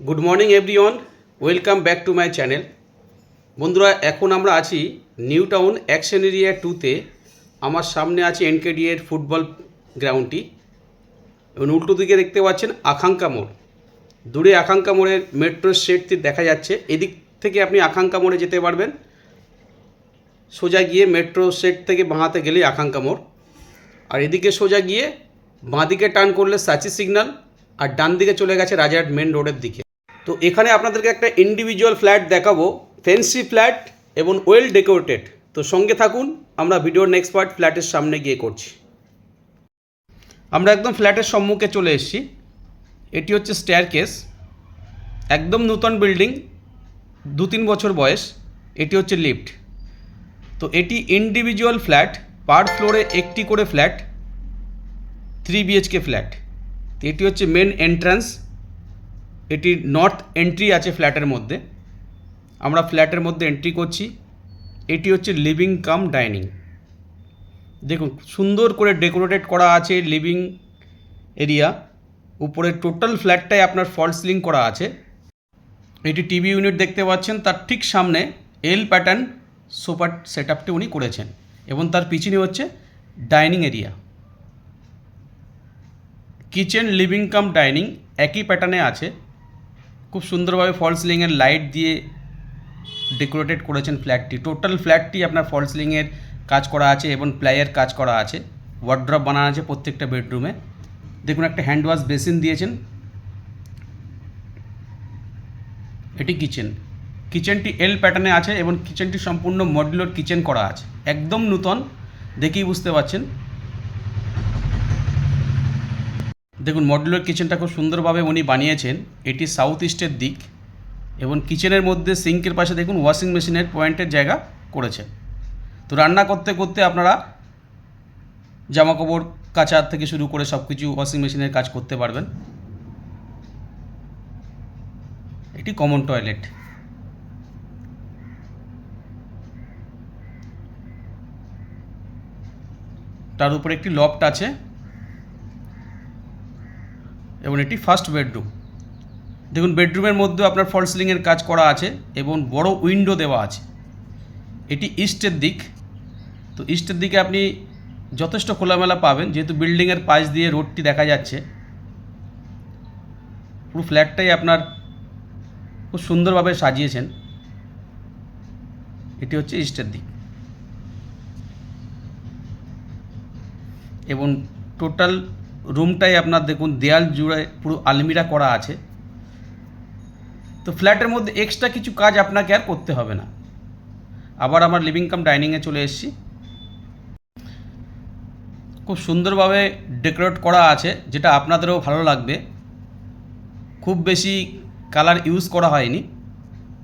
Good morning everyone welcome back to my channel বন্ধুরা, এখন আমরা আছি নিউ টাউন অ্যাকশন এরিয়া টুতে আমার সামনে আছে এনকেডি এর ফুটবল গ্রাউন্ডটি এবং উল্টো দিকে দেখতে পাচ্ছেন আকাঙ্ক্ষা মোড় দূরে আকাঙ্ক্ষা মোড়ের মেট্রো শেডটি দেখা যাচ্ছে। এদিক থেকে আপনি আকাঙ্ক্ষা মোড়ে যেতে পারবেন। সোজা গিয়ে মেট্রো শেড থেকে বাঁহাতে গেলেই আকাঙ্ক্ষা মোড় আর এদিকে সোজা গিয়ে বাঁদিকে টার্ন করলে সাচি সিগন্যাল আর ডান দিকে চলে গেছে রাজারহাট মেন রোডের দিকে। তো এখানে আপনাদেরকে একটা ইন্ডিভিজুয়াল ফ্ল্যাট দেখাবো ফেন্সি ফ্ল্যাট এবং ওয়েল ডেকোরেটেড তো সঙ্গে থাকুন, আমরা ভিডিওর নেক্সট পার্ট ফ্ল্যাটের সামনে গিয়ে করছি। আমরা একদম ফ্ল্যাটের সম্মুখে চলে এসেছি। এটি হচ্ছে স্টেয়ার কেস একদম নূতন বিল্ডিং দু তিন বছর বয়স, এটি হচ্ছে লিফট তো এটি ইন্ডিভিজুয়াল ফ্ল্যাট পার ফ্লোরে একটি করে ফ্ল্যাট থ্রি বিএইচকে ফ্ল্যাট তো এটি হচ্ছে মেন এন্ট্রান্স এটি নর্থ এন্ট্রি আছে ফ্ল্যাটের মধ্যে। আমরা ফ্ল্যাটের মধ্যে এন্ট্রি করছি। এটি হচ্ছে লিভিং কাম ডাইনিং দেখুন, সুন্দর করে ডেকোরেটেড করা আছে লিভিং এরিয়া উপরে টোটাল ফ্ল্যাটটাই আপনার ফল সিলিং করা আছে। এটি টিভি ইউনিট দেখতে পাচ্ছেন। তার ঠিক সামনে এল প্যাটার্ন সোফার সেট আপটি উনি করেছেন এবং তার পিছনে হচ্ছে dining area kitchen living cum dining একই প্যাটার্নে আছে। খুব সুন্দরভাবে ফল সিলিংয়ের লাইট দিয়ে ডেকোরেটেড করেছেন ফ্ল্যাটটি টোটাল ফ্ল্যাটটি আপনার ফল সিলিংয়ের কাজ করা আছে এবং প্লাইয়ের কাজ করা আছে। ওয়ার্ড্রপ বানানো আছে প্রত্যেকটা বেডরুমে দেখুন একটা হ্যান্ড ওয়াশ বেসিন দিয়েছেন। এটি কিচেন কিচেনটি এল প্যাটার্নে আছে এবং কিচেনটি সম্পূর্ণ মডুলার কিচেন করা আছে। একদম নূতন, দেখেই বুঝতে পারছেন। দেখুন মডুলার কিচেনটা খুব সুন্দরভাবে উনি বানিয়েছেন। এটি সাউথ ইস্টের দিক এবং কিচেনের মধ্যে সিঙ্কের পাশে দেখুন ওয়াশিং মেশিনের পয়েন্টের জায়গা করেছেন। তো রান্না করতে করতে আপনারা জামাকাপড় কাচার থেকে শুরু করে সব কিছু ওয়াশিং মেশিনের কাজ করতে পারবেন। এটি কমন টয়লেট তার উপরে একটি লফট আছে। এবং এটি ফার্স্ট বেডরুম দেখুন বেডরুমের মধ্যেও আপনার ফল সিলিংয়ের কাজ করা আছে এবং বড় উইন্ডো দেওয়া আছে। এটি ইস্টের দিক। তো ইস্টের দিকে আপনি যথেষ্ট খোলামেলা পাবেন, যেহেতু বিল্ডিংয়ের পাশ দিয়ে রোডটি দেখা যাচ্ছে। পুরো ফ্ল্যাটটাই আপনার খুব সুন্দরভাবে সাজিয়েছেন। এটি হচ্ছে ইস্টের দিক। এবং টোটাল রুমটাই আপনার দেখুন, দেয়াল জুড়ে পুরো আলমিরা করা আছে। তো ফ্ল্যাটের মধ্যে এক্সট্রা কিছু কাজ আপনাকে আর করতে হবে না। আবার আমার লিভিং কাম ডাইনিংয়ে চলে এসেছি। খুব সুন্দরভাবে ডেকোরেট করা আছে, যেটা আপনাদেরও ভালো লাগবে। খুব বেশি কালার ইউজ করা হয়নি।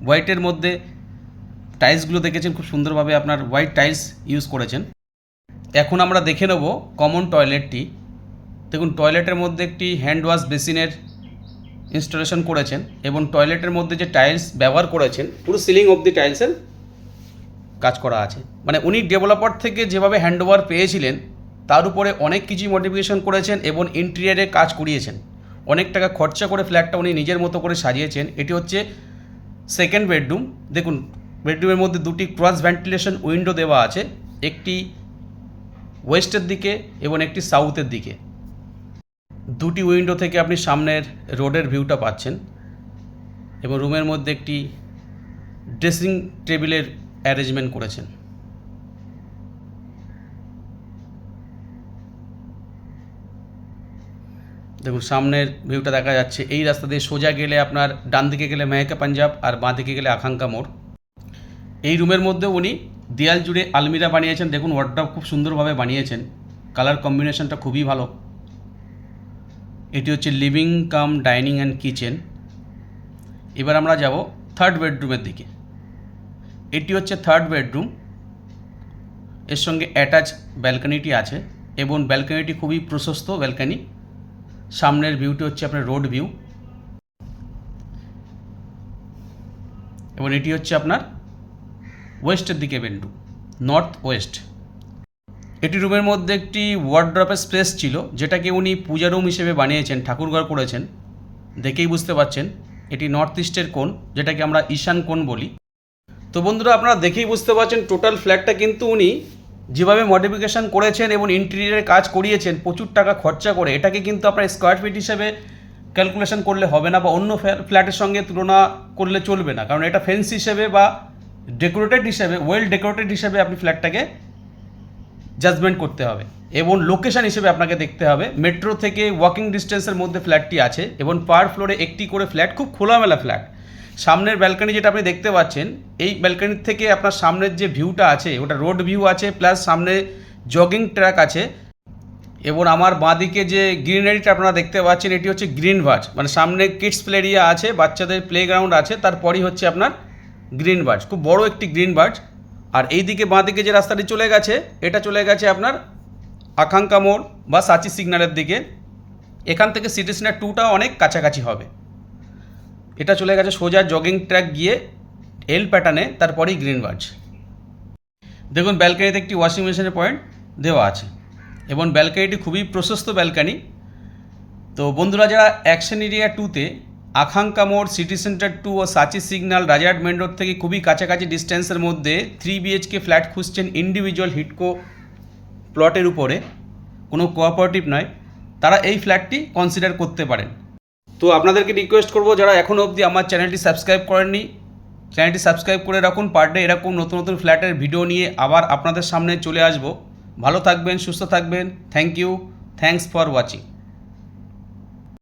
হোয়াইটের মধ্যে টাইলসগুলো দেখেছেন, খুব সুন্দরভাবে আপনার হোয়াইট টাইলস ইউজ করেছেন। এখন আমরা দেখে নেব কমন টয়লেটটি দেখুন, টয়লেটের মধ্যে একটি হ্যান্ড ওয়াশ বেসিনের ইনস্টলেশন করেছেন এবং টয়লেটের মধ্যে যে টাইলস ব্যবহার করেছেন, পুরো সিলিং অব দি টাইলসের কাজ করা আছে। মানে উনি ডেভেলপার থেকে যেভাবে হ্যান্ডওভার পেয়েছিলেন, তার উপরে অনেক কিছুই মডিফিকেশন করেছেন এবং ইন্টেরিয়ারে কাজ করিয়েছেন। অনেক টাকা খরচা করে ফ্ল্যাটটা উনি নিজের মতো করে সাজিয়েছেন। এটি হচ্ছে সেকেন্ড বেডরুম দেখুন বেডরুমের মধ্যে দুটি ক্রস ভেন্টিলেশন উইন্ডো দেওয়া আছে, একটি ওয়েস্টের দিকে এবং একটি সাউথের দিকে। দুটি উইন্ডো থেকে আপনি সামনের রোডের ভিউটা পাচ্ছেন এবং রুমের মধ্যে একটি ড্রেসিং টেবিলের অ্যারেঞ্জমেন্ট করেছেন। দেখুন, সামনের ভিউটা দেখা যাচ্ছে। এই রাস্তা দিয়ে সোজা গেলে আপনার ডান দিকে গেলে মেহেকা পাঞ্জাব আর বাঁ দিকে গেলে আকাঙ্ক্ষা মোড়। এই রুমের মধ্যে উনি দেয়াল জুড়ে আলমিরা বানিয়েছেন। দেখুন ওয়ার্ড্রপ খুব সুন্দরভাবে বানিয়েছেন। কালার কম্বিনেশনটা খুবই ভালো। এটি হচ্ছে living cum dining and kitchen এবার আমরা যাব থার্ড বেডরুমের দিকে। এটি হচ্ছে থার্ড বেডরুম এর সঙ্গে অ্যাটাচ ব্যালকনিটি আছে এবং ব্যালকনিটি খুবই প্রশস্ত ব্যালকনি সামনের ভিউটি হচ্ছে আপনার রোড ভিউ এবং এটি হচ্ছে আপনার ওয়েস্টের দিকে বেডরুম নর্থ ওয়েস্ট এটি রুমের মধ্যে একটি ওয়ার্ড্রপের স্পেস ছিল, যেটাকে উনি পূজা রুম হিসেবে বানিয়েছেন ঠাকুরঘর করেছেন। দেখেই বুঝতে পারছেন, এটি নর্থ ইস্টের কোণ, যেটাকে আমরা ঈশান কোণ বলি। তো বন্ধুরা, আপনারা দেখেই বুঝতে পারছেন টোটাল ফ্ল্যাটটা কিন্তু উনি যেভাবে মডিফিকেশন করেছেন এবং ইন্টেরিয়ারের কাজ করিয়েছেন, প্রচুর টাকা খরচা করে, এটাকে কিন্তু আপনার স্কোয়ার ফিট হিসেবে ক্যালকুলেশন করলে হবে না বা অন্য ফ্ল্যাটের সঙ্গে তুলনা করলে চলবে না। কারণ এটা ফেন্স হিসেবে বা ডেকোরেটেড হিসেবে ওয়েল ডেকোরেটেড হিসেবে আপনি ফ্ল্যাটটাকে জাজমেন্ট করতে হবে এবং লোকেশন হিসেবে আপনাকে দেখতে হবে। মেট্রো থেকে ওয়াকিং ডিস্টেন্সের মধ্যে ফ্ল্যাটটি আছে এবং পার ফ্লোরে একটি করে ফ্ল্যাট খুব খোলামেলা ফ্ল্যাট সামনের ব্যালকনি যেটা আপনি দেখতে পাচ্ছেন, এই ব্যালকনির থেকে আপনার সামনের যে ভিউটা আছে, ওটা রোড ভিউ আছে প্লাস সামনে জগিং ট্র্যাক আছে এবং আমার বাঁদিকে যে গ্রিনারিটা আপনারা দেখতে পাচ্ছেন, এটি হচ্ছে গ্রিন ভাজ মানে সামনে কিডস প্লে এরিয়া আছে, বাচ্চাদের প্লেগ্রাউন্ড আছে, তারপরই হচ্ছে আপনার গ্রিন বাজ খুব বড় একটি গ্রিন বাজ আর এই দিকে বাঁ দিকে যে রাস্তাটি চলে গেছে, এটা চলে গেছে আপনার আকাঙ্ক্ষা মোড় বা সাচি সিগন্যালের দিকে। এখান থেকে সিটি সেন্টার টুটা অনেক কাছাকাছি হবে। এটা চলে গেছে সোজা জগিং ট্র্যাক গিয়ে এল প্যাটার্নে তারপরেই গ্রিন বাজ দেখুন ব্যালকানিতে একটি ওয়াশিং মেশিনের পয়েন্ট দেওয়া আছে। এবং ব্যালকানিটি খুবই প্রশস্ত ব্যালকানি তো বন্ধুরা, যারা অ্যাকশন এরিয়া টুতে আকাঙ্ক্ষা মোড়, সিটি সেন্টার টু ও সাচি সিগন্যাল রাজারহাট মেন রোড থেকে খুবই কাছাকাছি ডিস্টেন্সের মধ্যে থ্রি বিএইচকে ফ্ল্যাট খুঁজছেন ইন্ডিভিজুয়াল হিটকো প্লটের উপরে। কোনো কোঅপারেটিভ নয়। তারা এই ফ্ল্যাটটি কনসিডার করতে পারেন। তো আপনাদেরকে রিকোয়েস্ট করব, যারা এখনও অবধি আমার চ্যানেলটি সাবস্ক্রাইব করেননি, চ্যানেলটি সাবস্ক্রাইব করে রাখুন। পার ডে এরকম নতুন নতুন ফ্ল্যাটের ভিডিও নিয়ে আবার আপনাদের সামনে চলে আসব। ভালো থাকবেন, সুস্থ থাকবেন। Thank you thanks for watching